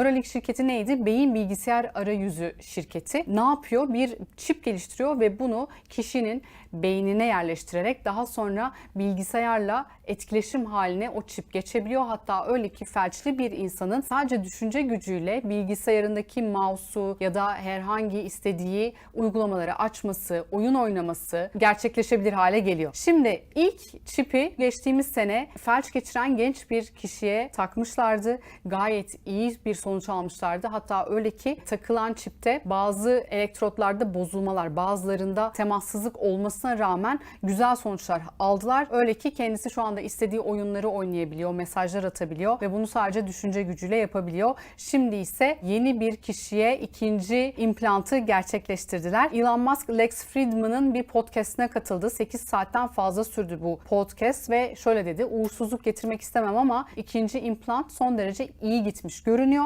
Neuralink şirketi neydi? Beyin bilgisayar arayüzü şirketi. Ne yapıyor? Bir çip geliştiriyor ve bunu kişinin beynine yerleştirerek daha sonra bilgisayarla etkileşim haline o çip geçebiliyor. Hatta öyle ki felçli bir insanın sadece düşünce gücüyle bilgisayarındaki mouse'u ya da herhangi istediği uygulamaları açması, oyun oynaması gerçekleşebilir hale geliyor. Şimdi ilk çipi geçtiğimiz sene felç geçiren genç bir kişiye takmışlardı. Gayet iyi bir sonuç almışlardı. Hatta öyle ki takılan çipte bazı elektrotlarda bozulmalar, bazılarında temassızlık olmasına rağmen güzel sonuçlar aldılar. Öyle ki kendisi şu anda istediği oyunları oynayabiliyor, mesajlar atabiliyor ve bunu sadece düşünce gücüyle yapabiliyor. Şimdi ise yeni bir kişiye ikinci implantı gerçekleştirdiler. Elon Musk Lex Fridman'ın bir podcastine katıldı. 8 saatten fazla sürdü bu podcast ve şöyle dedi. Uğursuzluk getirmek istemem ama ikinci implant son derece iyi gitmiş görünüyor.